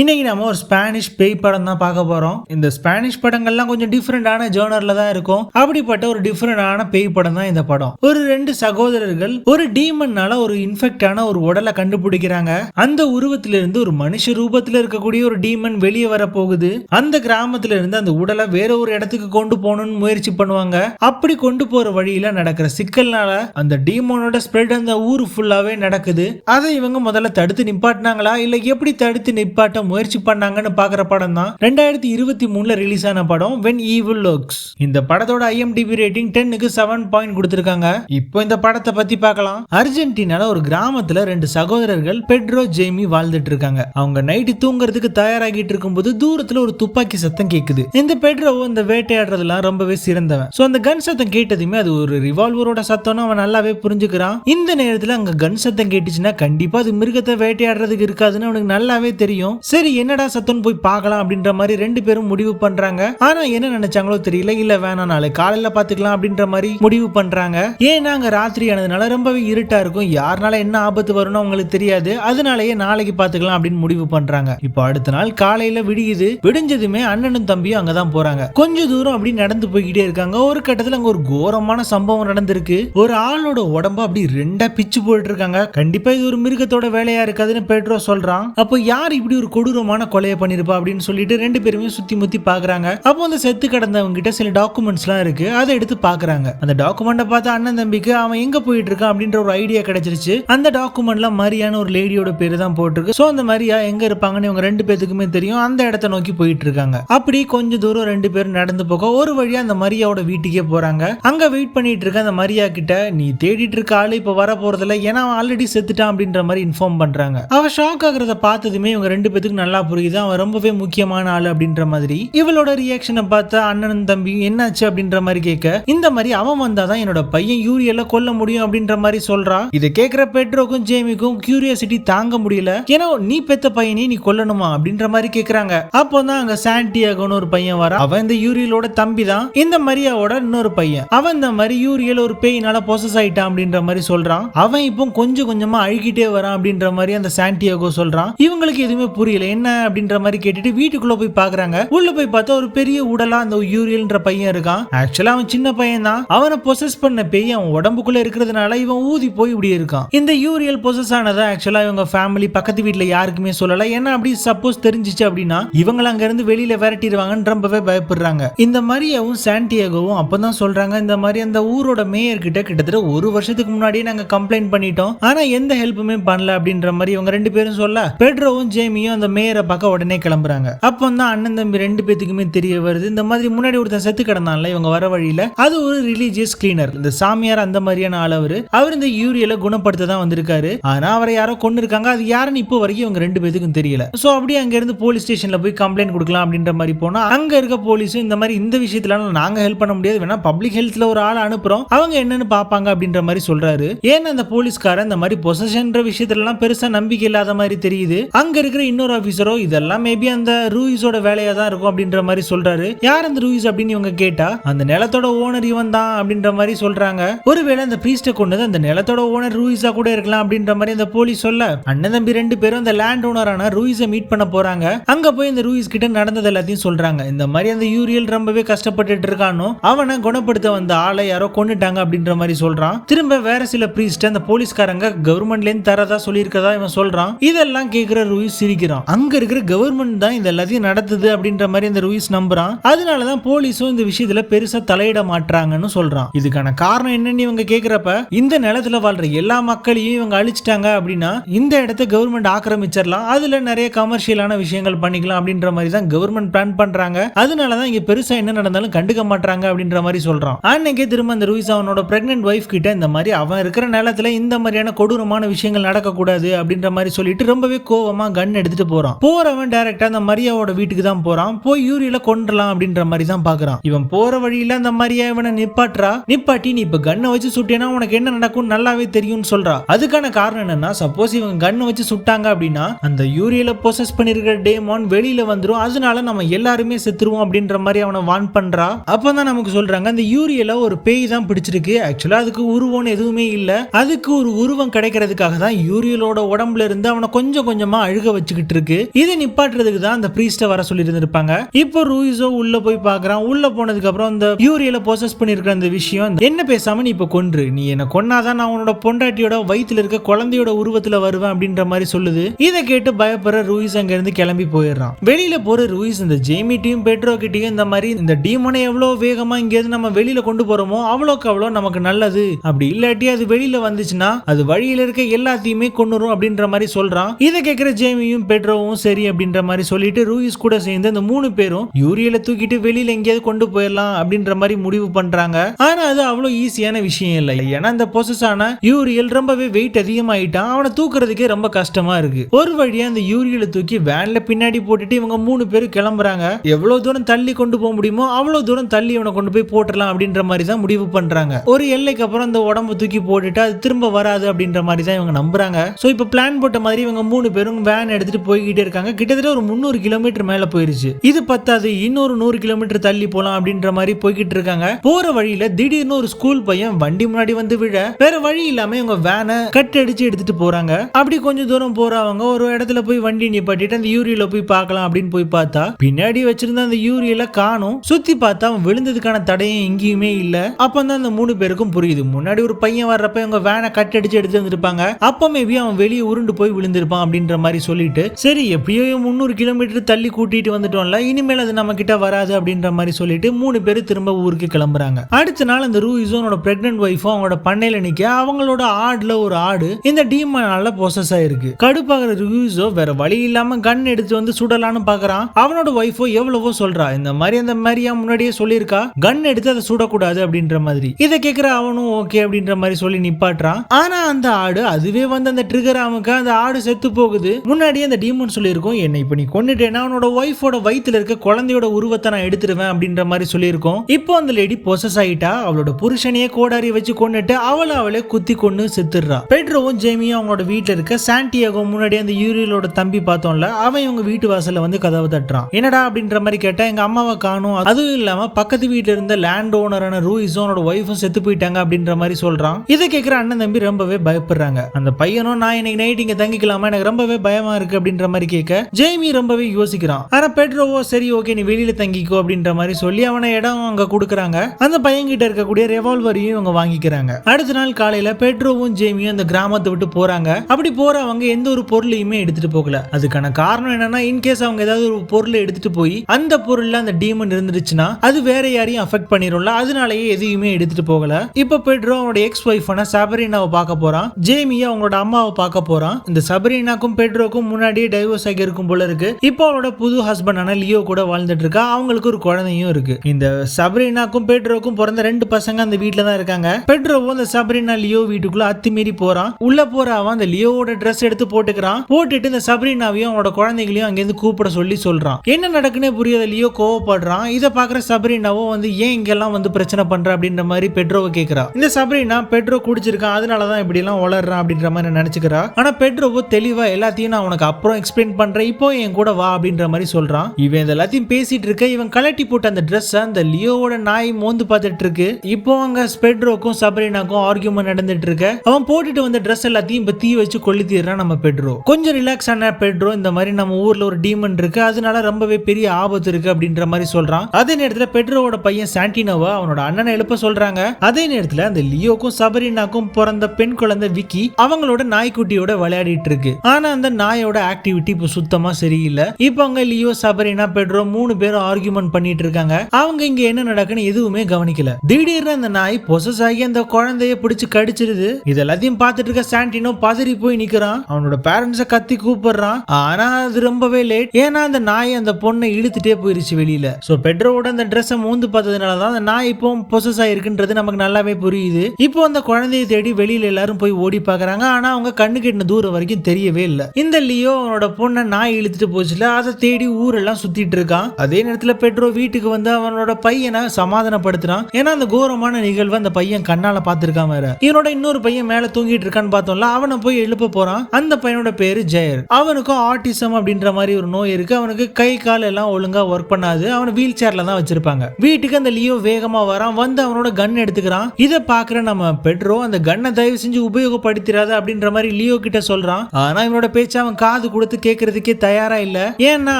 இன்னைக்கு நம்ம ஒரு ஸ்பானிஷ் பேய் படம் தான் பார்க்க போறோம். இந்த ஸ்பானிஷ் படங்கள்லாம் கொஞ்சம் டிஃப்ரெண்டான ஜேர்னர்ல தான் இருக்கும். அப்படிப்பட்ட ஒரு டிஃப்ரெண்டான பேய் படம் தான் இந்த படம். ஒரு ரெண்டு சகோதரர்கள் ஒரு டீமன்னால ஒரு இன்ஃபெக்டான ஒரு உடலை கண்டுபிடிக்கிறாங்க. அந்த உருவத்திலிருந்து ஒரு மனுஷ ரூபத்தில் இருக்கக்கூடிய ஒரு டீமன் வெளியே வர போகுது அந்த கிராமத்துல இருந்து அந்த உடலை வேற ஒரு இடத்துக்கு கொண்டு போகணும்னு முயற்சி பண்ணுவாங்க. அப்படி கொண்டு போற வழியில நடக்கிற சிக்கல்னால அந்த டீமனோட ஸ்ப்ரெட் அந்த ஊர் ஃபுல்லாவே நடக்குது. அதை இவங்க முதல்ல தடுத்து நிப்பாட்டினாங்களா? இல்ல எப்படி தடுத்து நிப்பாட்ட முயற்சி பண்ணாங்கன்னு பாக்குற படம் தான் ரெண்டாயிரத்தி இருபத்தி மூணுல ரிலீஸ் ஆன படம் வென் ஈவில் லுக்ஸ் இந்த படத்தோட ஐஎம்டிபி ரேட்டிங் டென்னுக்கு செவன் பாயிண்ட் கொடுத்துருக்காங்க. இப்போ இந்த படத்தை பத்தி பார்க்கலாம். அர்ஜென்டினால ஒரு கிராமத்துல ரெண்டு சகோதரர்கள் பெட்ரோ ஜேமி வாழ்ந்துட்டு இருக்காங்க அவங்க நைட்டு தூங்குறதுக்கு தயாராகிட்டு இருக்கும்போது தூரத்துல ஒரு துப்பாக்கி சத்தம் கேக்குது. இந்த பெட்ரோ இந்த வேட்டையாடுறதுலாம் ரொம்பவே சிறந்தவன். சோ அந்த கன் சத்தம் கேட்டதுமே அது ஒரு ரிவால்வரோட சத்தம்னு அவன் நல்லாவே புரிஞ்சுக்கிறான். இந்த நேரத்துல அங்க கன் சத்தம் கேட்டுச்சுன்னா கண்டிப்பா அது மிருகத்தை வேட்டையாடுறதுக்கு இருக்காதுன்னு அவனுக்கு நல்லாவே தெரியும். சரி என்னடா சத்துன்னு போய் பார்க்கலாம் அப்படின்ற மாதிரி ரெண்டு பேரும் முடிவு பண்றாங்க. ஆனா என்ன நினைச்சாங்களோ தெரியல. இல்ல வேணாம் நாளை காலையில பாத்துக்கலாம் அப்படின்ற மாதிரி முடிவு பண்றாங்க. ஏன் நாங்க ராத்திரி ஆனதுனால ரொம்பவே இருட்டா இருக்கும்? யாருனால என்ன ஆபத்து வரும்னு அவங்களுக்கு தெரியாது. அதனாலயே நாளைக்கு பாத்துக்கலாம் அப்படின்னு முடிவு பண்றாங்க. இப்போ அடுத்த நாள் காலையில விடியுது. விடிஞ்சதுமே அண்ணனும் தம்பியும் அங்கதான் போறாங்க. கொஞ்ச தூரம் அப்படி நடந்து போய்கிட்டே இருக்காங்க. ஒரு கட்டத்துல அங்க ஒரு கோரமான சம்பவம் நடந்திருக்கு. ஒரு ஆளோட உடம்ப அப்படி ரெண்டா பிச்சு போயிட்டு இருக்காங்க கண்டிப்பா இது ஒரு மிருகத்தோட வேலையா இருக்காதுன்னு பெட்ரோ சொல்றான். அப்போ யார் இப்படி ஒரு கொடூரமான கொலையை பண்ணிருப்பா அப்படின்னு சொல்லிட்டு ரெண்டு பேருமே சுத்தி முத்தி பாக்குறாங்க. அப்போ அந்த செத்து கிடந்தவங்க கிட்ட சில டாக்குமெண்ட்ஸ் எல்லாம் இருக்கு. அதை எடுத்து பாக்குறாங்க. அந்த டாக்குமெண்ட்டை பார்த்து அண்ணன் தம்பிக்கு அவன் எங்க போயிட்டு இருக்கான் அப்படின்ற ஒரு ஐடியா கிடைச்சிருச்சு. அந்த டாக்குமெண்ட்ல மரியான ஒரு லேடியோட பேரு தான் போட்டிருக்கு. சோ அந்த மரியா எங்க இருப்பாங்கன்னு இவங்க ரெண்டு பேத்துக்குமே தெரியும். அந்த இடத்த நோக்கி போயிட்டு இருக்காங்க. அப்படி கொஞ்சம் தூரம் ரெண்டு பேரும் நடந்து போக ஒரு வழியா அந்த மரியாவோட வீட்டுக்கே போறாங்க. அங்க வெயிட் பண்ணிட்டு இருக்க அந்த மரியா கிட்ட நீ தேடிட்டு இருக்க ஆளு இப்ப வர போறதில்ல ஏன்னா அவன் ஆல்ரெடி செத்துட்டான் அப்படின்ற மாதிரி இன்ஃபார்ம் பண்றாங்க. அவ ஷாக் ஆகுறத பார்த்ததுமே இவங்க ரெண்டு பேத்துக்கு நல்லா புரியுது? அவன் ரொம்பவே முக்கியமான ஆள் அப்படின்ற மாதிரி. இவளோட ரியாக்ஷனை பார்த்து அண்ணன் தம்பி என்னாச்சு அப்படின்ற மாதிரி கேட்க இந்த மாதிரி அவன் வந்தாதான் என்னோட பையன் யூரியல கொல்ல முடியும் அப்படின்ற மாதிரி சொல்றா. இதை கேட்கிற பெட்ரோக்கும் ஜேமிக்கும் கியூரியாசிட்டி தாங்க முடியல. ஏன்னா நீ பெத்த பையனே நீ கொல்லணுமா அப்படின்ற மாதிரி கேக்குறாங்க. அப்போதான் அங்க சாண்டியாகோன்னு ஒரு பையன் வரா. அவன் இந்த யூரியலோட தம்பி தான் இந்த மரியாவோட இன்னொரு பையன். அவன் இந்த மாதிரி யூரியல் ஒரு பேயினால பொசஸ் ஆயிட்டான் அப்படின்ற மாதிரி சொல்றான். அவன் இப்போ கொஞ்சம் கொஞ்சமா அழுகிட்டே வரான் அப்படின்ற மாதிரி அந்த சாண்டியாகோ சொல்றான். இவங்களுக்கு எதுவுமே புரியல. என்ன அப்படின்ற மாதிரி கேட்டுட்டு வீட்டுக்குள்ள போய் பாக்குறாங்க. உள்ள போய் பார்த்தா ஒரு பெரிய உடலா அந்த யூரியல்ன்ற பையன் இருக்கான். ஆக்சுவலா அவன் சின்ன பையன் தான். அவனை பொசஸ் பண்ண பேய் அவன் உடம்புக்குள்ள இருக்கிறதுனால இவன் ஊதி போய் இப்படி இருக்கான். இந்த யூரியல் பொசஸ் ஆனதை ஆக்சுவலா இவங்க ஃபேமிலி பக்கத்து வீட்டுல யாருக்குமே சொல்லல. ஏன்னா அப்படி சப்போஸ் தெரிஞ்சிச்சு அப்படின்னா இவங்க அங்க இருந்து வெளியில விரட்டிடுவாங்கன்னு ரொம்பவே பயப்படுறாங்க. இந்த மாதிரியாவும் சாண்டியாகோவும் அப்பதான் சொல்றாங்க. இந்த மாதிரி அந்த ஊரோட மேயர் கிட்ட கிட்டத்தட்ட ஒரு வருஷத்துக்கு முன்னாடியே நாங்க கம்ப்ளைண்ட் பண்ணிட்டோம். ஆனா எந்த ஹெல்ப்புமே பண்ணல அப்படின்ற மாதிரி இவங்க ரெண்டு பேரும் சொல்ல. பெட்ரோவும் ஜேமியும் அந்த மேயரை பார்க்க உடனே கிளம்புறாங்க. அப்போ தான் அண்ணன் தம்பி ரெண்டு பேத்துக்குமே தெரிய வருது. இந்த மாதிரி முன்னாடி ஒருத்தன் செத்து கிடந்தான்ல இவங்க வர வழியில அது ஒரு ரிலீஜியஸ் கிளீனர் இந்த சாமியார் அந்த மாதிரியான ஆள் அவரு அவர் இந்த யூரியல குணப்படுத்த தான் வந்திருக்காரு. ஆனா அவரை யாரோ கொண்டு இருக்காங்க அது யாருன்னு இப்போ வரைக்கும் இவங்க ரெண்டு பேத்துக்கும் தெரியல. சோ அப்படியே அங்க இருந்து போலீஸ் ஸ்டேஷன்ல போய் கம்ப்ளைண்ட் கொடுக்கலாம் அப்படின்ற மாதிரி போனா அங்க இருக்க போலீஸும் இந்த மாதிரி இந்த விஷயத்துல நாங்க ஹெல்ப் பண்ண முடியாது. வேணா பப்ளிக் ஹெல்த்ல ஒரு ஆள் அனுப்புறோம். அவங்க என்னன்னு பாப்பாங்க அப்படின்ற மாதிரி சொல்றாரு. ஏன்னா அந்த போலீஸ்காரன் இந்த மாதிரி பொசஷன்ற விஷயத்துல எல்லாம் பெருசா நம்பிக்கை இல்லாத மாதிரி தெரியுது? அங்க இருக்கிற இன்னொரு ஆஃபீஸரோ இதெல்லாம் மேபி அந்த ரூயிஸோட வேலையா தான் இருக்கும் அப்படின்ற மாதிரி சொல்றாரு. யார் அந்த ரூயிஸ் அப்படின்னு இவங்க கேட்டா அந்த நிலத்தோட ஓனர் இவன் தான் அப்படின்ற மாதிரி சொல்றாங்க. ஒருவேளை அந்த பிரீஸ்ட கொண்டது அந்த நிலத்தோட ஓனர் ரூயிஸா கூட இருக்கலாம் அப்படின்ற மாதிரி அந்த போலீஸ் சொல்ல அண்ணன் தம்பி ரெண்டு பேரும் அந்த லேண்ட் ஓனரான ரூயிஸை மீட் பண்ண போறாங்க. அங்க போய் இந்த ரூயிஸ் கிட்ட நடந்தது எல்லாத்தையும் சொல்றாங்க. இந்த மாதிரி அந்த யூரியல் ரொம்பவே கஷ்டப்பட்டுட்டு இருக்கானோ அவனை குணப்படுத்த வந்த ஆளை யாரோ கொண்டுட்டாங்க அப்படின்ற மாதிரி சொல்றான். திரும்ப வேற சில பிரீஸ்ட் அந்த போலீஸ்காரங்க கவர்மெண்ட்ல இருந்து தரதா சொல்லியிருக்கதா இவன் சொல்றான். இதெல்லாம் கேட்கிற ரூயிஸ் சிரிக்கிறான். அங்க இருக்கிற கவர்மெண்ட் தான் இது எல்லாத்தையும் நடத்துது அப்படின்ற மாதிரி அந்த ரூயிஸ் நம்புறான். அதனாலதான் போலீஸும் இந்த விஷயத்துல பெருசா தலையிட மாட்டாங்கன்னு சொல்றான். இதுக்கான காரணம் என்னன்னு இவங்க கேக்குறப்ப இந்த நிலத்துல வாழ்ற எல்லா மக்களையும் இவங்க அழிச்சிட்டாங்க அப்படின்னா இந்த இடத்த கவர்மெண்ட் ஆக்கிரமிச்சிடலாம். அதுல நிறைய கமர்ஷியலான விஷயங்கள் பண்ணிக்கலாம் அப்படின்ற மாதிரி தான் கவர்மெண்ட் பிளான் பண்றாங்க. அதனாலதான் இங்க பெருசா என்ன நடந்தாலும் கண்டுக்க மாட்டாங்க அப்படின்ற மாதிரி சொல்றான். அன்னைக்கே திரும்ப அந்த ரூயிஸ் அவனோட பிரெக்னென்ட் ஒய்ஃப் கிட்ட இந்த மாதிரி அவன் இருக்கிற நிலத்துல இந்த மாதிரியான கொடூரமான விஷயங்கள் நடக்கக்கூடாது அப்படின்ற மாதிரி சொல்லிட்டு ரொம்பவே கோவமா கன் எடுத்துட்டு போறான். போறவன் டைரக்டா அந்த மரியாவோட வீட்டுக்கு தான் போறான். போய் யூரியில கொண்டுலாம் அப்படின்ற மாதிரி தான் பாக்குறான். இவன் போற வழியில அந்த மரியா இவனை நிப்பாட்டுறா. நிப்பாட்டி நீ இப்ப கண்ணை வச்சு சுட்டேன்னா உனக்கு என்ன நடக்கும் நல்லாவே தெரியும்னு சொல்றா. அதுக்கான காரணம் என்னன்னா சப்போஸ் இவங்க கண்ணை வச்சு சுட்டாங்க அப்படின்னா அந்த யூரியில பொசஸ் பண்ணிருக்கிற டேமான் வெளியில வந்துரும். அதனால நம்ம எல்லாருமே செத்துருவோம் அப்படின்ற மாதிரி அவனை வான் பண்றா. அப்பதான் நமக்கு சொல்றாங்க அந்த யூரியல ஒரு பேய் தான் பிடிச்சிருக்கு. ஆக்சுவலா அதுக்கு உருவம்னு எதுவுமே இல்ல. அதுக்கு ஒரு உருவம் கிடைக்கிறதுக்காக தான் யூரியலோட உடம்புல இருந்து அவனை கொஞ்சம் கொஞ்சமா அழுக வச்சுக்கிட்டு இருக்கு இருக்கு. இதை நிப்பாட்டுறதுக்கு தான் அந்த பிரீஸ்ட வர சொல்லி இருந்திருப்பாங்க இப்போ ரூயிஸோ உள்ள போய் பாக்குறான் உள்ள போனதுக்கு அப்புறம் இந்த யூரியல ப்ரோசஸ் பண்ணிருக்கிற அந்த விஷயம் என்ன பேசாம நீ இப்ப கொன்று? நீ என்ன கொன்னாதான் நான் உன்னோட பொண்டாட்டியோட வயிற்றுல இருக்க குழந்தையோட உருவத்துல வருவேன் அப்படின்ற மாதிரி சொல்லுது. இதை கேட்டு பயப்படுற ரூயிஸ் அங்க இருந்து கிளம்பி போயிடுறான். வெளியில போற ரூயிஸ் இந்த ஜேமி டீம் பெட்ரோ கிட்டையும் இந்த மாதிரி இந்த டீமனை எவ்வளவு வேகமா இங்க இருந்து நம்ம வெளியில கொண்டு போறோமோ அவ்வளோக்கு அவ்வளோ நமக்கு நல்லது. அப்படி இல்லாட்டி அது வெளியில வந்துச்சுன்னா அது வழியில இருக்க எல்லாத்தையுமே கொண்டுரும் அப்படின்ற மாதிரி சொல்றான். இதை கேட்கிற ஜேமியும் பெட்ரோ பெட்ரோவும் சரி அப்படின்ற மாதிரி சொல்லிட்டு ரூயிஸ் கூட சேர்ந்து அந்த மூணு பேரும் யூரியல தூக்கிட்டு வெளியில எங்கேயாவது கொண்டு போயிடலாம் அப்படின்ற மாதிரி முடிவு பண்றாங்க. ஆனா அது அவ்வளவு ஈஸியான விஷயம் இல்லை. ஏன்னா இந்த பொசஸ் ஆன யூரியல் ரொம்பவே வெயிட் அதிகமாயிட்டான். அவனை தூக்குறதுக்கே ரொம்ப கஷ்டமா இருக்கு. ஒரு வழியா அந்த யூரியலை தூக்கி வேன்ல பின்னாடி போட்டுட்டு இவங்க மூணு பேரும் கிளம்புறாங்க. எவ்வளவு தூரம் தள்ளி கொண்டு போக முடியுமோ அவ்வளவு தூரம் தள்ளி இவனை கொண்டு போய் போட்டுடலாம் அப்படின்ற மாதிரி தான் முடிவு பண்றாங்க. ஒரு எல்லைக்கு அப்புறம் அந்த உடம்பு தூக்கி போட்டுட்டு அது திரும்ப வராது அப்படின்ற மாதிரி தான் இவங்க நம்புறாங்க. சோ இப்போ பிளான் போட்ட மாதிரி இவங்க மூணு பேரும் வேன் எடுத்துட்டு போய் போய்கிட்டே இருக்காங்க. கிட்டத்தட்ட ஒரு முந்நூறு கிலோமீட்டர் மேல போயிருச்சு. இது பத்தாது இன்னொரு நூறு கிலோமீட்டர் தள்ளி போலாம் அப்படின்ற மாதிரி போய்கிட்டு இருக்காங்க. போற வழியில திடீர்னு ஒரு ஸ்கூல் பையன் வண்டி முன்னாடி வந்து விழ. வேற வழி இல்லாம இவங்க வேனை கட் அடிச்சு எடுத்துட்டு போறாங்க. அப்படி கொஞ்சம் தூரம் போறவங்க ஒரு இடத்துல போய் வண்டி நிப்பாட்டிட்டு அந்த யூரியில போய் பார்க்கலாம் அப்படின்னு போய் பார்த்தா பின்னாடி வச்சிருந்த அந்த யூரியில காணும். சுத்தி பார்த்தா அவன் விழுந்ததுக்கான தடையும் எங்கேயுமே இல்ல. அப்பதான் அந்த மூணு பேருக்கும் புரியுது. முன்னாடி ஒரு பையன் வர்றப்ப இவங்க வேனை கட் அடிச்சு எடுத்து வந்திருப்பாங்க. அப்ப மேபி அவன் வெளியே உருண்டு போய் விழுந்திருப்பான் அப்படின்ற மாதிரி சொல்லிட்டு சரி எப்படியோ முந்நூறு கிலோமீட்டர் தள்ளி கூட்டிட்டு வந்துட்டோம்ல இனிமேல் அது நம்ம கிட்ட வராது அப்படின்ற மாதிரி சொல்லிட்டு மூணு பேர் திரும்ப ஊருக்கு கிளம்புறாங்க. அடுத்த நாள் அந்த ரூயிஸோனோட பிரெக்னென்ட் ஒய்ஃபும் அவங்களோட பண்ணையில நிக்க அவங்களோட ஆடுல ஒரு ஆடு இந்த டீமனால ப்ரொசஸ் ஆயிருக்கு. கடுப்பாகிற ரூயிஸோ வேற வழி இல்லாம கன் எடுத்து வந்து சுடலான்னு பாக்குறான். அவனோட ஒய்ஃபோ எவ்வளவோ சொல்றா இந்த மாதிரி அந்த மாதிரியா முன்னாடியே சொல்லியிருக்கா? கன் எடுத்து அதை சுடக்கூடாது அப்படின்ற மாதிரி. இதை கேட்கிற அவனும் ஓகே அப்படின்ற மாதிரி சொல்லி நிப்பாட்டுறான். ஆனா அந்த ஆடு அதுவே வந்து அந்த ட்ரிகர் அவனுக்கு அந்த ஆடு செத்து போகுது. முன்னாடியே அந்த டீமன் சொல்லியிருக்கோம். என்னை இப்போ நீ கொண்டுட்டேன்னா அவனோட ஒய்ஃபோட வயித்துல இருக்க குழந்தையோட உருவத்தை நான் எடுத்துருவேன் அப்படின்ற மாதிரி சொல்லியிருக்கோம். இப்போ அந்த லேடி பொசஸ் ஆயிட்டா அவளோட புருஷனையே கோடாரி வச்சு கொண்டுட்டு அவளை அவளே குத்தி கொண்டு செத்துடுறா. பெட்ரோவும் ஜேமியும் அவங்களோட வீட்டில் இருக்க சாண்டியாகோ முன்னாடி அந்த யூரியலோட தம்பி பார்த்தோம்ல அவன் இவங்க வீட்டு வாசல்ல வந்து கதவை தட்டுறான். என்னடா அப்படின்ற மாதிரி கேட்டா எங்க அம்மாவை காணும். அதுவும் இல்லாம பக்கத்து வீட்டுல இருந்த லேண்ட் ஓனரான ரூயிஸோனோட ஒய்ஃபும் செத்து போயிட்டாங்க அப்படின்ற மாதிரி சொல்றான். இதை கேட்கிற அண்ணன் தம்பி ரொம்பவே பயப்படுறாங்க. அந்த பையனும் நான் இன்னைக்கு நைட் இங்க தங்கிக்கலாமா? எனக்கு ரொம்பவே பயமா இருக்கு அப்படின்ற மாதிரி கேட்க ஜெய்மி ரொம்பவே யோசிக்கிறான். ஆனா பெட்ரோவோ சரி ஓகே நீ வெளியில தங்கிக்கோ அப்படின்ற மாதிரி சொல்லி அவனை இடம் அங்க கொடுக்குறாங்க. அந்த பையன்கிட்ட இருக்கக்கூடிய ரெவால்வரையும் இவங்க வாங்கிக்கிறாங்க. அடுத்த நாள் காலையில பெட்ரோவும் ஜேமியும் அந்த கிராமத்தை விட்டு போறாங்க. அப்படி போறவங்க எந்த ஒரு பொருளையுமே எடுத்துட்டு போகல. அதுக்கான காரணம் என்னன்னா இன்கேஸ் அவங்க ஏதாவது ஒரு பொருளை எடுத்துட்டு போய் அந்த பொருள்ல அந்த டீமன் இருந்துருச்சுன்னா அது வேற யாரையும் அஃபெக்ட் பண்ணிரும்ல. அதனாலயே எதையுமே எடுத்துட்டு போகல. இப்ப பெட்ரோ அவனோட எக்ஸ் ஒய்ஃபான சபரினாவை பார்க்க போறான். ஜெய்மியை அவங்களோட அம்மாவை பார்க்க போறான். இந்த சபரினாக்கும் பெட்ரோக்கும் முன்னாடியே டைவர்ஸ் ஆகி இருக்கும் போல இருக்கு. இப்போ அவளோட புது ஹஸ்பண்டான லியோ கூட வாழ்ந்துட்டு இருக்கா. அவங்களுக்கு ஒரு குழந்தையும் இருக்கு. இந்த சபரினாக்கும் பெட்ரோக்கும் பிறந்த ரெண்டு பசங்க அந்த வீட்டில் தான் இருக்காங்க. பெட்ரோவும் அந்த சபரினா லியோ வீட்டுக்குள்ள அத்துமீறி போறான். உள்ள போற அவன் அந்த லியோவோட ட்ரெஸ் எடுத்து போட்டுக்கிறான். போட்டுட்டு இந்த சபரினாவையும் அவனோட குழந்தைகளையும் அங்கேருந்து கூப்பிட சொல்லி சொல்றான். என்ன நடக்குன்னே புரியாத லியோ கோவப்படுறான். இதை பாக்குற சபரினாவும் வந்து ஏன் இங்கெல்லாம் வந்து பிரச்சனை பண்ற? அப்படின்ற மாதிரி பெட்ரோவை கேக்குறா. இந்த சபரினா பெட்ரோ குடிச்சிருக்கான். அதனாலதான் இப்படி எல்லாம் வளர்றான் அப்படின்ற மாதிரி நினைச்சுக்கிறா. ஆனா பெட்ரோவோ தெளிவா எல்லாத்தையும் நான் உனக்கு அப்புறம் எக்ஸ்பிளைன் பண்ணுறேன் இப்போ என் கூட வா அப்படின்ற மாதிரி சொல்றான். இவன் இது எல்லாத்தையும் பேசிட்டு இருக்க இவன் கலட்டி போட்ட அந்த ட்ரெஸ்ஸை அந்த லியோவோட நாய் மோந்து பார்த்துட்டு இருக்கு. இப்போ அங்க ஸ்பெட்ரோக்கும் சபரினாக்கும் ஆர்கியூமெண்ட் நடந்துட்டு இருக்க. அவன் போட்டுட்டு வந்த ட்ரெஸ் எல்லாத்தையும் இப்போ தீ வச்சு கொளுத்திடுறான் நம்ம பெட்ரோ. கொஞ்சம் ரிலாக்ஸ் ஆன பெட்ரோ இந்த மாதிரி நம்ம ஊர்ல ஒரு டீமன் இருக்கு அதனால ரொம்பவே பெரிய ஆபத்து இருக்கு அப்படின்ற மாதிரி சொல்றான். அதே நேரத்துல பெட்ரோவோட பையன் சாண்டினோவா அவனோட அண்ணனை எழுப்ப சொல்றாங்க. அதே நேரத்துல அந்த லியோக்கும் சபரினாக்கும் பிறந்த பெண் குழந்தை விக்கி அவங்களோட நாய்க்குட்டியோட விளையாடிட்டு இருக்கு. ஆனா அந்த நாயோட ஆக்டிவ் ஆக்டிவிட்டி இப்போ சுத்தமா சரியில்லை. இப்போ அங்கே லியோ சபரினா பெட்ரோ மூணு பேரும் ஆர்கியூமெண்ட் பண்ணிட்டு இருக்காங்க. அவங்க இங்க என்ன நடக்குன்னு எதுவுமே கவனிக்கல. திடீர்னு அந்த நாய் பொசஸ் ஆகி அந்த குழந்தைய பிடிச்சு கடிச்சிருது. இது எல்லாத்தையும் பார்த்துட்டு இருக்க சாண்டினோ பதறி போய் நிக்கிறான். அவனோட பேரண்ட்ஸை கத்தி கூப்பிடுறான். ஆனா அது ரொம்பவே லேட் ஏன்னா அந்த நாய் அந்த பொண்ணை இழுத்துட்டே போயிருச்சு வெளியில. சோ பெட்ரோவோட அந்த ட்ரெஸ்ஸை மூந்து பார்த்ததுனால தான் அந்த நாய் இப்போ பொசஸ் ஆயிருக்குன்றது நமக்கு நல்லாவே புரியுது. இப்போ அந்த குழந்தையை தேடி வெளியில எல்லாரும் போய் ஓடி பார்க்கறாங்க. ஆனா அவங்க கண்ணு கெட்டின தூரம் வரைக்கும் தெரியவே இல்லை. இந்த லியோ அவனோட பொண்ணை நாய் இழுத்துட்டு போச்சுல அதை தேடி ஊரெல்லாம் சுத்திட்டு இருக்கான். அதே நேரத்துல பெட்ரோ வீட்டுக்கு வந்து அவனோட பையனை சமாதானப்படுத்துறான். ஏன்னா அந்த கோரமான நிகழ்வு அந்த பையன் கண்ணால பாத்துருக்கான் வேற. இவனோட இன்னொரு பையன் மேல தூங்கிட்டு இருக்கான்னு பார்த்தோம்ல அவனை போய் எழுப்ப போறான். அந்த பையனோட பேரு ஜெயர். அவனுக்கும் ஆட்டிசம் அப்படின்ற மாதிரி ஒரு நோய் இருக்கு. அவனுக்கு கை கால் எல்லாம் ஒழுங்கா ஒர்க் பண்ணாது. அவனை வீல் சேர்ல தான் வச்சிருப்பாங்க. வீட்டுக்கு அந்த லியோ வேகமா வரான். வந்து அவனோட கன் எடுத்துக்கிறான். இதை பாக்குற நம்ம பெட்ரோ அந்த கன்னை தயவு செஞ்சு உபயோகப்படுத்திடாத அப்படின்ற மாதிரி லியோ கிட்ட சொல்றான். ஆனா இவனோட பேச்சு அவன் காது கொடுத்து கொடுத்து கேட்கறதுக்கே தயாரா இல்ல. ஏன்னா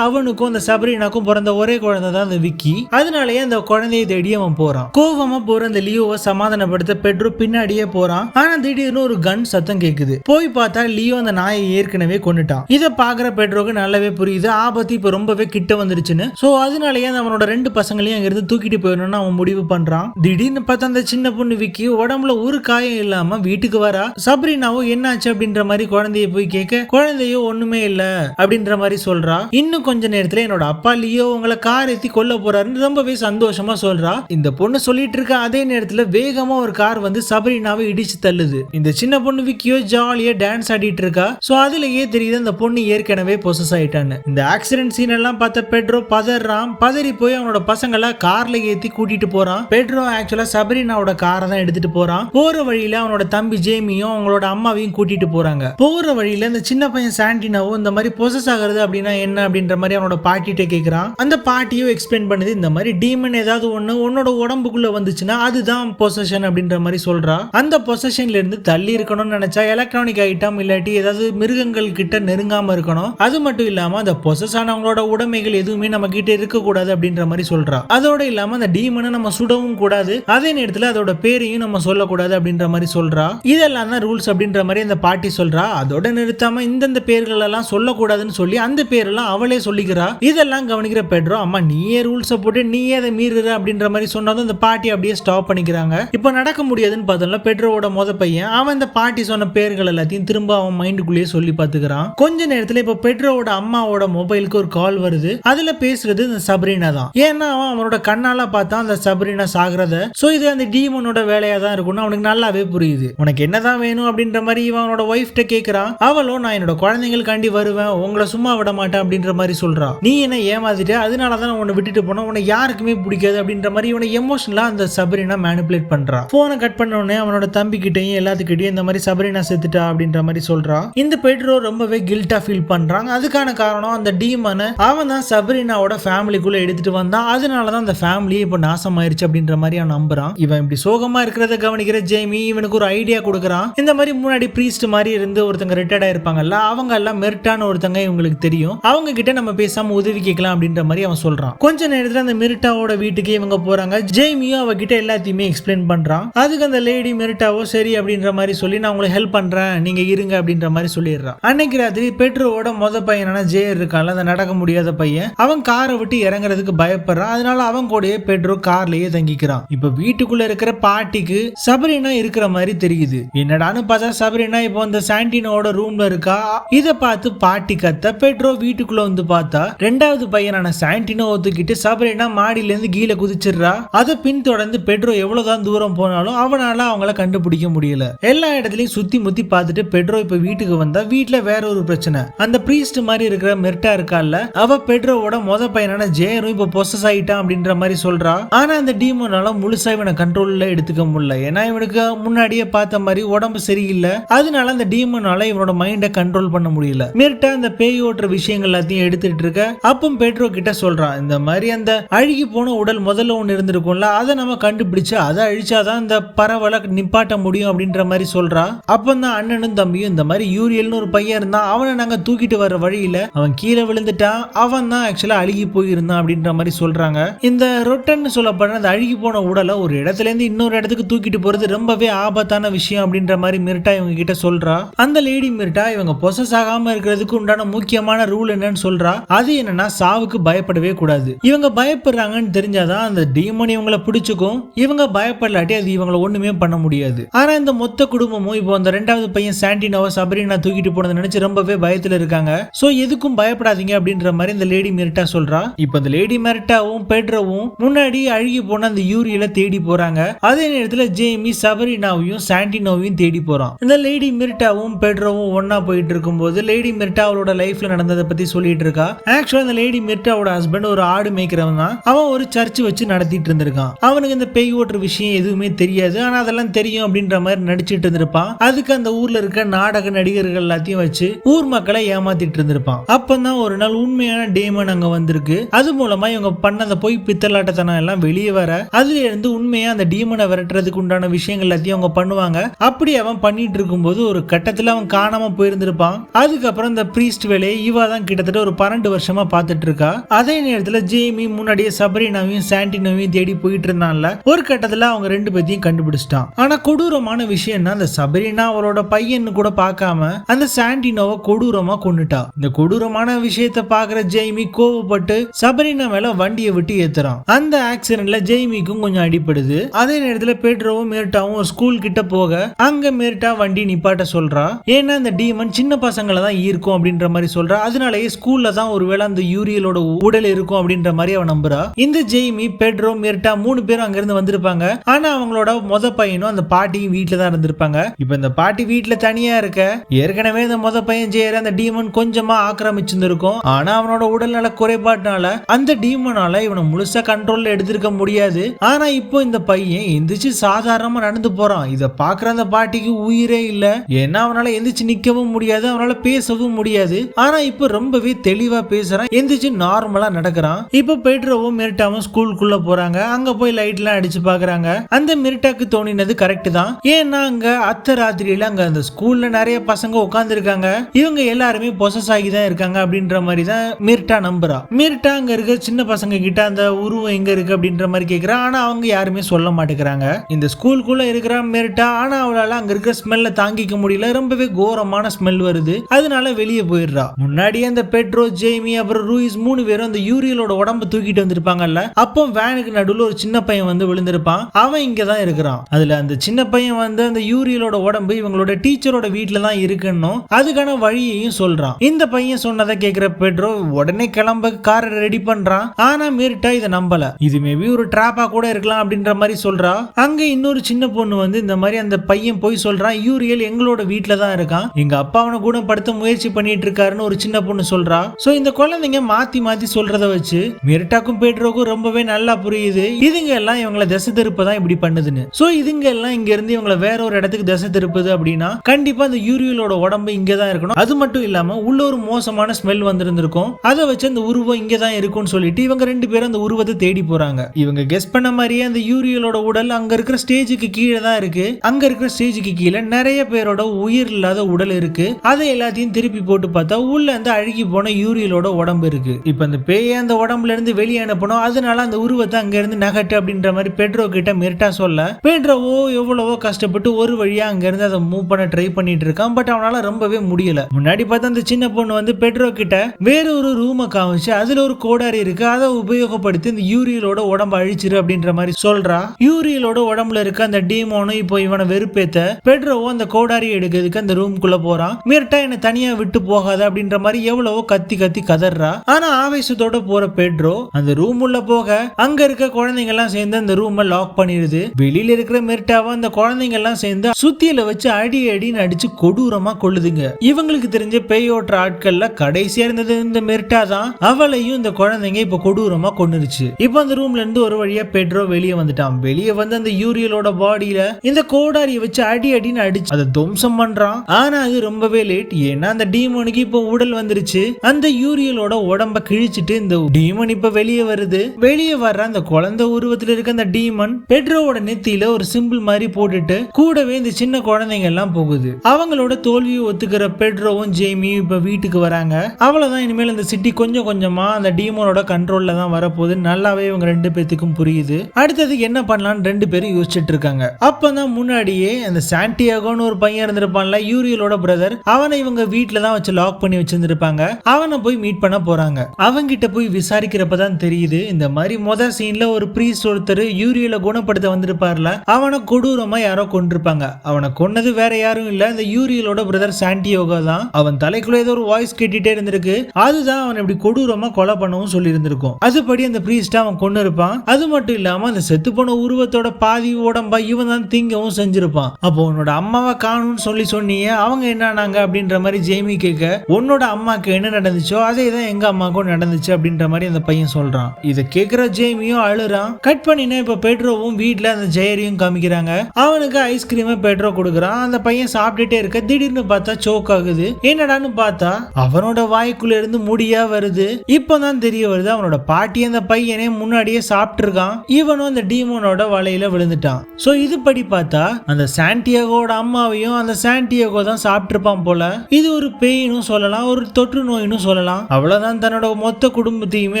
அவனுக்கும் அந்த சபரினாக்கும் பிறந்த ஒரே குழந்தை தான் அந்த விக்கி. அதனாலயே அந்த குழந்தையை தேடி அவன் போறான். கோவமா போற அந்த லியோவை சமாதானப்படுத்த பெட்ரோ பின்னாடியே போறான். ஆனா திடீர்னு ஒரு கன் சத்தம் கேக்குது. போய் பார்த்தா லியோ அந்த நாயை ஏற்கனவே கொண்டுட்டான் இதை பாக்குற பெட்ரோக்கு நல்லாவே புரியுது. ஆபத்து இப்ப ரொம்பவே கிட்ட வந்துருச்சுன்னு. சோ அதனாலயே அவனோட ரெண்டு பசங்களையும் அங்கிருந்து தூக்கிட்டு போயிடணும்னு அவன் முடிவு பண்றான். திடீர்னு பார்த்தா அந்த சின்ன பொண்ணு விக்கி உடம்புல ஒரு காயம் இல்லாம வீட்டுக்கு வரா. சப்ரினாவும் என்னாச்சு? அப்படின்ற மாதிரி குழந்தைய போய் கேட்க குழந்தையோ ஒண்ணுமே இல்ல. அப்படின்ற மாதிரி சொல்றா. இன்னும் கொஞ்ச நேரத்துல என்னோட அப்பா லியோ உங்களை கார் ஏத்தி கொல்ல போறாருன்னு ரொம்பவே சந்தோஷமா சொல்றா. இந்த பொண்ணு சொல்லிட்டு இருக்க அதே நேரத்துல வேகமா ஒரு கார் வந்து சபரினாவை இடிச்சு தள்ளுது. இந்த சின்ன பொண்ணு விக்கியோ ஜாலியா டான்ஸ் ஆடிட்டு இருக்கா. சோ அதுலயே தெரியுது அந்த பொண்ணு ஏற்கனவே பொசஸ் ஆயிட்டான்னு. இந்த ஆக்சிடென்ட் சீன் எல்லாம் பார்த்த பெட்ரோ பதறான் பதறி போய் அவனோட பசங்களை கார்ல ஏத்தி கூட்டிட்டு போறான். பெட்ரோ ஆக்சுவலா சபரினாவோட காரை தான் எடுத்துட்டு போறான். போற வழியில அவனோட தம்பி ஜேமியும் அவங்களோட அம்மாவையும் கூட்டிட்டு போறாங்க. போற வழியில இந்த சின்ன பையன் சாண்டினாவும் இந்த மாதிரி பொசஸ் ஆகுறது அப்படின்னா என்ன அப்படின்ற மாதிரி அவனோட பாட்டிகிட்ட கேக்குறான். அந்த பாட்டியும் எக்ஸ்பிளைன் பண்ணுது இந்த மாதிரி டீமன் ஏதாவது ஒன்று உன்னோட உடம்புக்குள்ள வந்துச்சுன்னா அதுதான் பொசஷன் அப்படின்ற மாதிரி சொல்றா. அந்த பொசஷன்ல இருந்து தள்ளி இருக்கணும்னு நினைச்சா எலக்ட்ரானிக் ஐட்டம் இல்லாட்டி ஏதாவது மிருகங்கள் கிட்ட நெருங்காம இருக்கணும். அது மட்டும் இல்லாம அந்த பொசஸ் ஆனவங்களோட உடைமைகள் எதுவுமே நம்ம கிட்ட இருக்கக்கூடாது அப்படின்ற மாதிரி சொல்றா. அதோட இல்லாம அந்த டீமனை நம்ம சுடவும் கூடாது. அதே நேரத்துல அதோட பேரையும் நம்ம சொல்லக்கூடாது அப்படின்ற மாதிரி சொல்றா. இதெல்லாம் தான் ரூல்ஸ் அப்படின்ற மாதிரி அந்த பாட்டி சொல்றா. அதோட நிறுத்தாம இந்தந்த பேர்கள் எல்லாம் சொல்லக்கூடாதுன்னு சொல்லி அந்த பேரெல்லாம் அவளே சொல்லிக்கிறா. இதெல்லாம் கவனிக்கிற பெட்ரோ அம்மா நீயே ரூல்ஸை போட்டு நீயே அதை மீறுற? அப்படின்ற மாதிரி சொன்னதும் அந்த பாட்டி அப்படியே ஸ்டாப் பண்ணிக்கிறாங்க. இப்போ நடக்க முடியாதுன்னு பார்த்தோம்ல பெட்ரோவோட மொத பையன் அவன் இந்த பாட்டி சொன்ன பேர்கள் எல்லாத்தையும் திரும்ப அவன் மைண்டுக்குள்ளேயே சொல்லி பார்த்துக்கிறான். கொஞ்ச நேரத்தில் இப்போ பெட்ரோவோட அம்மாவோட மொபைலுக்கு ஒரு கால் வருது. அதுல பேசுறது இந்த சபரினா தான். ஏன்னா அவன் அவனோட கண்ணால பார்த்தா அந்த சபரினா சாகிறத. ஸோ இது அந்த டீமனோட வேலையா தான் இருக்கும்னு அவனுக்கு நல்லாவே புரியுது. உனக்கு என்னதான் வேணும்? அப்படின்ற மாதிரி இவன் அவனோட ஒய்ஃப்ட்ட கேக்குறான். அவளும் நான் என்னோட குழந்தைங்களுக்காண்டி வருவேன் உங்களை சும்மா விட மாட்டேன் அப்படின்ற மாதிரி சொல்றா. நீ என்ன ஏமாத்திட்ட? அதனால தான் உன்னை விட்டுட்டு போனா உன்னை யாருக்குமே பிடிக்காது அப்படின்ற மாதிரி இவனை எமோஷனலா அந்த சபரினா மேனிபுலேட் பண்றா. போனை கட் பண்ண உடனே அவனோட தம்பி கிட்டையும் எல்லாத்துக்கிட்டையும் இந்த மாதிரி சபரினா செத்துட்டா அப்படின்ற மாதிரி சொல்றா. இந்த பெட்ரோ ரொம்பவே கில்ட்டா ஃபீல் பண்றாங்க. அதுக்கான காரணம் அந்த டீமனை அவன் தான் சபரினாவோட ஃபேமிலிக்குள்ள எடுத்துட்டு வந்தான். அதனால தான் அந்த ஃபேமிலியே இப்போ நாசமாயிருச்சு அப்படின்ற மாதிரி அவன் நம்புறான். இவன் இப்படி சோகமா இருக்கிறத கவனிக்கிற ஜேமி இவனுக்கு ஒரு ஐடியா கொடுக்குறான். இந்த மாதிரி முன்னாடி ப்ரீஸ்ட் மாதிரி இருந்து ஒருத்தங்க ரிட்டையர்ட் ஆயிருப்பாங்கல்ல அவங்க எல்லாம் மெரிட்டான ஒருத்தங்க இவங்களுக்கு தெரியும். அவங்க கிட்ட நம்ம பேசாம உதவி கேட்கலாம் அப்படின்ற மாதிரி அவன் சொல்றான். கொஞ்ச நேரத்துல அந்த மிரிட்டாவோட வீட்டுக்கு இவங்க போறாங்க. ஜெய்மியும் அவகிட்ட எல்லாத்தையுமே எக்ஸ்பிளைன் பண்றான். அதுக்கு அந்த லேடி மிரிட்டாவோ சரி அப்படின்ற மாதிரி சொல்லி நான் உங்களுக்கு ஹெல்ப் பண்றேன். நீங்க இருங்க அப்படின்ற மாதிரி சொல்லிடுறான். அன்னைக்கு ராத்திரி பெட்ரோவோட மொத பையனான ஜெயர் இருக்கான்ல அந்த நடக்க முடியாத பையன் அவன் காரை விட்டு இறங்குறதுக்கு பயப்படுறான். அதனால அவன் கூடயே பெட்ரோ கார்லயே தங்கிக்கிறான். இப்ப வீட்டுக்குள்ள இருக்கிற பாட்டிக்கு சபரினா இருக்கிற மாதிரி தெரியுது. என்னடான்னு பார்த்தா சபரினா இப்போ அந்த சாண்டினோட ரூம்ல இருக்கா? இதை பார்த்து பாட்டி கத்த பெட்ரோ வீட்டுக்குள்ள வந்து பார்த்தா ரெண்டாவது பையனான சாண்டினோ ஒத்துக்கிட்டு சபரினா மாடியில இருந்து கீழே குதிச்சிடுறா. அதை பின்தொடர்ந்து பெட்ரோ எவ்வளவுதான் தூரம் போனாலும் அவனால அவங்கள கண்டுபிடிக்க முடியல. எல்லா இடத்துலயும் சுத்தி முத்தி பார்த்துட்டு பெட்ரோ இப்ப வீட்டுக்கு வந்தா வீட்டுல வேற ஒரு பிரச்சனை. அந்த பிரீஸ்ட் மாதிரி இருக்கிற மெர்டா இருக்கால அவ பெட்ரோவோட மொத பையனான ஜெயரும் இப்ப பொசஸ் ஆயிட்டான் அப்படின்ற மாதிரி சொல்றா. ஆனா அந்த டீமோனால முழுசா இவனை கண்ட்ரோல்ல எடுத்துக்க முடியல. ஏன்னா இவனுக்கு முன்னாடியே பார்த்த மாதிரி உடம்பு சரியில்லை. அதனால அந்த டீமோனால இவனோட மைண்டை கண்ட்ரோல் பண்ண முடியல. டைரக்டா அந்த பேய் ஓட்டுற விஷயங்கள் எல்லாத்தையும் எடுத்துட்டு இருக்க அப்பவும் பெட்ரோ கிட்ட சொல்றான் இந்த மாதிரி அந்த அழுகி போன உடல் முதல்ல ஒன்று இருந்திருக்கும்ல அதை நம்ம கண்டுபிடிச்சு அதை அழிச்சாதான் இந்த பரவலை நிப்பாட்ட முடியும் அப்படின்ற மாதிரி சொல்றா. அப்போ தான் அண்ணனும் தம்பியும் இந்த மாதிரி யூரியல்னு ஒரு பையன் இருந்தான் அவனை நாங்க தூக்கிட்டு வர வழியில அவன் கீழே விழுந்துட்டான் அவன் தான் ஆக்சுவலா அழுகி போயிருந்தான் அப்படின்ற மாதிரி சொல்றாங்க. இந்த ரொட்டன் சொல்லப்படுற அந்த அழுகி போன உடலை ஒரு இடத்துல இருந்து இன்னொரு இடத்துக்கு தூக்கிட்டு போறது ரொம்பவே ஆபத்தான விஷயம் அப்படின்ற மாதிரி மிரட்டா இவங்க கிட்ட சொல்றா. அந்த லேடி மிரட்டா இவங்க பொசஸ் ஆகாம இருக்கிறது இருக்கிறதுக்கு உண்டான முக்கியமான ரூல் என்னன்னு சொல்றா? அது என்னன்னா சாவுக்கு பயப்படவே கூடாது. இவங்க பயப்படுறாங்கன்னு தெரிஞ்சாதான் அந்த டீமன் இவங்கள பிடிச்சுக்கும். இவங்க பயப்படலாட்டி அது இவங்கள ஒண்ணுமே பண்ண முடியாது. ஆனா இந்த மொத்த குடும்பமும் இப்போ அந்த ரெண்டாவது பையன் சாண்டினோவை சபரினா தூக்கிட்டு போனதை நினைச்சு ரொம்பவே பயத்துல இருக்காங்க. சோ எதுக்கும் பயப்படாதீங்க அப்படின்ற மாதிரி இந்த லேடி மெரிட்டா சொல்றா. இப்போ இந்த லேடி மெரிட்டாவும் பெட்ரோவும் முன்னாடி அழுகி போன அந்த யூரியில தேடி போறாங்க. அதே நேரத்துல ஜேமி சபரினாவையும் சாண்டினோவையும் தேடி போறான். இந்த லேடி மிர்ட்டாவும் பெட்ரோவும் ஒன்னா போயிட்டு இருக்கும்போது லேடி மிர்ட்டா அவளோட லைஃப்ல நடந்ததை பத்தி சொல்லிட்டு இருக்கா. ஆக்சுவலா இந்த லேடி மிர்ட்டாவோட ஹஸ்பண்ட் ஒரு ஆடு மேய்க்கிறவன் தான். அவன் ஒரு சர்ச் வச்சு நடத்திட்டு இருந்திருக்கான். அவனுக்கு இந்த பேய் ஓட்டுற விஷயம் எதுவுமே தெரியாது. ஆனா அதெல்லாம் தெரியும் அப்படின்ற மாதிரி நடிச்சிட்டு இருந்திருப்பான். அதுக்கு அந்த ஊர்ல இருக்க நாடக நடிகர்கள் எல்லாத்தையும் வச்சு ஊர் மக்களை ஏமாத்திட்டு இருந்திருப்பான். அப்பதான் ஒரு நாள் உண்மையான டேமன் அங்க வந்திருக்கு. அது மூலமா இவங்க பண்ணதை போய் பித்தலாட்டத்தனம் எல்லாம் வெளியே வர அதுல இருந்து உண்மையா அந்த டீமனை விரட்டுறதுக்கு உண்டான விஷயங்கள் எல்லாத்தையும் அவங்க பண்ணுவாங்க. அப்படி அவன் பண்ணிட்டு இருக்கும்போது ஒரு கட்டத்துல அவன் காணாம போயிருந்திருப்பான். அதுக்கப்புறம் இந்த அந்த ப்ரீஸ்ட் வேலையை இவா தான் கிட்டத்தட்ட ஒரு பன்னெண்டு வருஷமா பார்த்துட்டு இருக்கா அதே நேரத்துல ஜேமி முன்னாடியே சபரினாவையும் சாண்டினோவையும் தேடி போயிட்டு இருந்தான்ல. ஒரு கட்டத்துல அவங்க ரெண்டு பேத்தையும் கண்டுபிடிச்சிட்டான். ஆனா கொடூரமான விஷயம்னா அந்த சபரினா அவளோட பையன்னு கூட பார்க்காம அந்த சாண்டினோவை கொடூரமா கொண்டுட்டா இந்த கொடூரமான விஷயத்த பாக்குற ஜெய்மி கோவப்பட்டு சபரினா மேல வண்டியை விட்டு ஏத்துறான். அந்த ஆக்சிடென்ட்ல ஜெய்மிக்கும் கொஞ்சம் அடிபடுது. அதே நேரத்துல பேட்ரோவும் மேர்ட்டாவும் ஒரு ஸ்கூல் கிட்ட போக அங்க மேர்ட்டா வண்டி நிப்பாட்ட சொல்றா. ஏன்னா இந்த டீமன் சின்ன பசங்களை தான் ஈர்க்கும். அப்படின்ற மாதிரி சொல்றா. அதனாலயே ஸ்கூல்ல தான் ஒருவேளை அந்த யூரியலோட உடல் இருக்கும் அப்படின்ற மாதிரி அவன் நம்புறா. இந்த ஜெய்மி பெட்ரோ மிர்டா மூணு பேரும் அங்க இருந்து வந்திருப்பாங்க. ஆனா அவங்களோட மொத பையனும் அந்த பாட்டியும் வீட்டுல தான் இருந்திருப்பாங்க. இப்ப இந்த பாட்டி வீட்டுல தனியா இருக்க ஏற்கனவே இந்த மொத பையன் ஜெயர அந்த டீமன் கொஞ்சமா ஆக்கிரமிச்சிருந்திருக்கும். ஆனா அவனோட உடல்நல குறைபாட்டினால அந்த டீமனால இவனை முழுசா கண்ட்ரோல்ல எடுத்திருக்க முடியாது. ஆனா இப்போ இந்த பையன் எந்திரிச்சு சாதாரணமா நடந்து போறான். இத பாக்குற அந்த பாட்டிக்கு உயிரே இல்ல. ஏன்னா அவனால எந்திரிச்சு நிக்கவும் முடியாது. அவனால பேசவும் முடியாது. ஆனா இப்போ ரொம்பவே தெளிவா பேசுறான். எந்திரிச்சு நார்மலா நடக்கிறான். இப்ப பெட்ரோவும் மெரிட்டாவும் ஸ்கூலுக்குள்ள போறாங்க. அங்க போய் லைட் எல்லாம் அடிச்சு பாக்குறாங்க. அந்த மிரட்டாக்கு தோணினது கரெக்ட் தான். ஏன்னா அங்க அத்த ராத்திரியில அங்க அந்த ஸ்கூல்ல நிறைய பசங்க உட்கார்ந்து இருக்காங்க இவங்க எல்லாருமே பொசஸ் ஆகி தான் இருக்காங்க அப்படின்ற மாதிரி தான் மிர்டா நம்புறா. மிர்டா அங்க இருக்க சின்ன பசங்க கிட்ட அந்த உருவம் எங்க இருக்கு அப்படின்ற மாதிரி கேக்குறா. ஆனா அவங்க யாருமே சொல்ல மாட்டேங்கிறாங்க. இந்த ஸ்கூலுக்குள்ள இருக்கிற மிரட்டா. ஆனா அவளால அங்க இருக்கிற ஸ்மெல்ல தாங்கிக்க முடியல. ரொம்பவே கோரமான ஸ்மெல் வருது. அதனால வெளியே போயிடுறா. முன்னாடியே அந்த பெட்ரோ ஜெய்மி அப்புறம் ரூயிஸ் மூணு பேரும் அந்த யூரியலோட உடம்ப தூக்கிட்டு வந்திருப்பாங்கல்ல அப்போ வேனுக்கு நடுவுல ஒரு சின்ன பையன் வந்து விழுந்திருப்பான். அவன் இங்க தான் இருக்கிறான். அதுல அந்த சின்ன பையன் வந்து அந்த யூரியலோட உடம்பு இவங்களோட டீச்சரோட வீட்டில தான் இருக்குன்னு அதுக்கான வழியையும் சொல்றான். இந்த பையன் சொன்னதை கேட்கிற பெட்ரோ உடனே கிளம்ப காரை ரெடி பண்றான். ஆனா மீறிட்டா இதை நம்பல. இது மேபி ஒரு டிராப்பா கூட இருக்கலாம் அப்படின்ற மாதிரி சொல்றா. அங்க இன்னொரு சின்ன பொண்ணு வந்து இந்த மாதிரி அந்த பையன் போய் சொல்றான் யூரியல் எங்களோட வீட்ல தான் இருக்கான். எங்க அப்பா அவனை குணப்படுத்த முயற்சி பண்ணிட்டு இருக்காருன்னு ஒரு சின்ன பொண்ணு சொல்றா. சோ இந்த குழந்தைங்க மாத்தி மாத்தி சொல்றத வச்சு மிரட்டாக்கும் பேட்ரோக்கும் ரொம்பவே நல்லா புரியுது. இதுங்க எல்லாம் இவங்கள திசை திருப்பதான் இப்படி பண்ணுதுன்னு. சோ இதுங்க எல்லாம் இங்க இருந்து இவங்கள வேற ஒரு இடத்துக்கு திசை திருப்புது அப்படின்னா கண்டிப்பா அந்த யூரியலோட உடம்பு இங்க தான் இருக்கணும். அது மட்டும் இல்லாம உள்ள ஒரு மோசமான ஸ்மெல் வந்திருந்திருக்கும். அதை வச்சு அந்த உருவம் இங்க தான் இருக்கும்னு சொல்லிட்டு இவங்க ரெண்டு பேரும் அந்த உருவத்தை தேடி போறாங்க. இவங்க கெஸ் பண்ண மாதிரியே அந்த யூரியலோட உடல் அங்க இருக்கிற ஸ்டேஜுக்கு கீழே தான் இருக்கு. அங்க இருக்கிற ஸ்டேஜுக்கு கீழே நிறைய பேரோட உயிர் இல்லாத உடல் இருக்கு. அதை எல்லாத்தையும் திருப்பி போட்டு பார்த்தா உள்ள இருந்து அழுகி போன யூரியலோட உடம்பு இருக்கு. இப்போ அந்த பேயை அந்த உடம்புல இருந்து வெளியே அனுப்பணும் அதனால அந்த உருவத்தை அங்க இருந்து நகட்டு அப்படின்ற மாதிரி பெட்ரோ கிட்ட மிரட்டா சொல்ல பெட்ரோவோ எவ்வளவோ கஷ்டப்பட்டு ஒரு வழியா அங்க இருந்து அதை மூவ் பண்ண ட்ரை பண்ணிட்டு இருக்கான். பட் அவனால ரொம்பவே முடியல. முன்னாடி பார்த்தா அந்த சின்ன பொண்ணு வந்து பெட்ரோ கிட்ட வேற ஒரு ரூமை காமிச்சு அதுல ஒரு கோடாரி இருக்கு. அதை உபயோகப்படுத்தி இந்த யூரியலோட உடம்பு அழிச்சிரு அப்படின்ற மாதிரி சொல்றா. யூரியலோட உடம்புல இருக்க அந்த டீமோனும் இப்போ இவனை வெறுப்பேத்த பெட்ரோவோ அந்த கோடாரி எடுக்கிறதுக்கு அந்த ரூம்குள்ள போறான். மிரட்டா என்னை தனியா விட்டு போகாத அப்படின்ற மாதிரி எவ்வளவோ கத்தி கத்தி கதறா. ஆனா ஆவேசத்தோட போற பெட்ரோ அந்த ரூம் உள்ள போக அங்க இருக்க குழந்தைங்க எல்லாம் சேர்ந்து அந்த ரூம் லாக் பண்ணிடுது. வெளியில இருக்கிற மிரட்டாவை அந்த குழந்தைங்க எல்லாம் சேர்ந்து சுத்தியில வச்சு அடி அடின்னு அடிச்சு கொடூரமா கொள்ளுதுங்க இவங்களுக்கு தெரிஞ்ச பேயோட்டுற ஆட்கள்ல கடைசியா இருந்தது இந்த மெரிட்டா தான். அவளையும் இந்த குழந்தைங்க இப்ப கொடூரமா கொன்னுருச்சு. இப்ப அந்த ரூம்ல இருந்து ஒரு வழியா பெட்ரோ வெளியே வந்துட்டான். வெளியே வந்து அந்த யூரியலோட பாடியில இந்த கோடாரியை வச்சு அடி அடின்னு அடிச்சு அதை துவம்சம் பண்றான். ஆனா அது ரொம்பவே லேட் ஏன்னா அந்த டீமோனுக்கு இப்போ உடல் வந்துருச்சு. அந்த யூரியலோட உடம்ப கிழிச்சிட்டு இந்த டீமன் இப்ப வெளியே வருது. வெளியே வர்ற அந்த குழந்தை உருவத்துல இருக்க அந்த டீமன் பெட்ரோவோட நெத்தியில ஒரு சிம்பிள் மாதிரி போட்டுட்டு கூடவே இந்த சின்ன குழந்தைங்க எல்லாம் போகுது. அவங்களோட தோல்வியை ஒத்துக்கிற பெட்ரோவும் ஜேமியும் இப்ப வீட்டுக்கு வராங்க. அவ்வளவுதான் இனிமேல் இந்த சிட்டி கொஞ்சம் கொஞ்சமா அந்த டீமோனோட கண்ட்ரோல்ல தான் வரப்போகுது. நல்லாவே இவங்க ரெண்டு பேத்துக்கும் புரியுது. அடுத்தது என்ன பண்ணலாம்னு ரெண்டு பேரும் யோசிச்சுட்டு இருக்காங்க. அப்பதான் முன்னாடியே அந்த சாண்டியாகோன்னு ஒரு பையன் இருந்திருப்பான்ல யூரியலோட பிரதர் அவனை இவங்க வீட்டுல தான் வச்சு லாக் பண்ணி வச்சிருந்திருப்பாங்க. அவனை போய் மீட் பண்ண போறாங்க. அவங்கிட்ட போய் விசாரிக்கிறப்ப தான் தெரியுது இந்த மாதிரி மொத சீன்ல ஒரு பிரீஸ்ட் ஒருத்தர் யூரியல குணப்படுத்த வந்திருப்பார்ல அவனை கொடூரமா யாரோ கொண்டிருப்பாங்க அவனை கொன்னது வேற யாரும் இல்ல இந்த யூரியலோட பிரதர் சாண்டியோகா தான். அவன் தலைக்குள்ள ஏதோ ஒரு வாய்ஸ் கேட்டுட்டே இருந்திருக்கு. அதுதான் அவன் இப்படி கொடூரமா கொலை பண்ணவும் சொல்லி இருந்திருக்கும் அதுபடி அந்த பிரீஸ்ட அவன் கொண்டு இருப்பான் அது மட்டும் இல்லாம அந்த செத்து போன உருவத்தோட பாதி உடம்பா இவன் தான் திங்கவும் செஞ்சிருப்பான். அப்போ உன்னோட அம்மாவை காணும்னு சொல்லி சொன்னியே அவங்க என்னானாங்க அப்படின்ற மாதிரி ஜேமி கேட்க உன்னோட அம்மாக்கு என்ன நடந்துச்சோ அதே தான் எங்க அம்மாக்கும் நடந்துச்சு அப்படின்ற மாதிரி அந்த பையன் சொல்றான். இதை கேட்கிற ஜெய்மியும் அழுறான். கட் பண்ணினா இப்ப பெட்ரோவும் வீட்டுல அந்த ஜெயரியும் காமிக்கிறாங்க. அவனுக்கு ஐஸ்கிரீமை பெட்ரோ கொடுக்குறான். அந்த பையன் சாப்பிட்டுட்டே இருக்க திடீர்னு பார்த்தா சோக் ஆகுது. என்னடான்னு பார்த்தா அவனோட வாய்க்குள்ள இருந்து முடியா வருது. இப்பதான் தெரிய வருது அவனோட பாட்டி அந்த பையனே முன்னாடியே சாப்பிட்டு இருக்கான் இவனும் அந்த டீமோனோட வலையில விழுந்துட்டான். சோ இது படி பார்த்தா அந்த சாண்டியாகோட அம்மாவையும் அந்த சாண்டியாகோ தான் சாப்பிட்டிருப்பான் போல. இது ஒரு பேயினும் சொல்லலாம் ஒரு தொற்று நோயின்னு சொல்லலாம். அவ்வளவுதான் தன்னோட மொத்த குடும்பத்தையுமே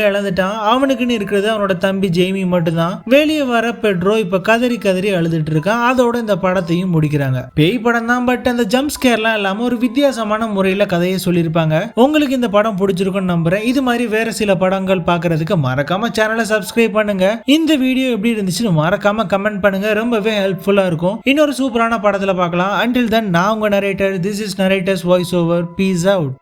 இழந்துட்டான் அவனுக்குன்னு இருக்கிறது அவனோட தம்பி ஜெய்மி மட்டும்தான். வெளியே வர பெட்ரோ இப்ப கதறி கதறி அழுதுட்டு இருக்கான் அதோட இந்த படத்தையும் முடிக்கிறாங்க. பேய் படம் தான் பட் அந்த ஜம்ப் ஸ்கேர்லாம் இல்லாம ஒரு வித்தியாசமான முறையில கதையை சொல்லியிருப்பாங்க. உங்களுக்கு இந்த படம் பிடிச்சிருக்கும்னு நம்புறேன். இது மாதிரி வேற சில படங்கள் பாக்குறதுக்கு மறக்காம சேனலை சப்ஸ்கிரைப் பண்ணுங்க. இந்த வீடியோ எப்படி இருந்துச்சுன்னு மறக்காம கமெண்ட் பண்ணுங்க. ரொம்பவே ஹெல்ப்ஃபுல்லா இருக்கும். இன்னொரு சூப்பரான படத்துல பார்க்கலாம். அண்டில் தென் நான் உங்க narrator this is narrator's voice over peace out.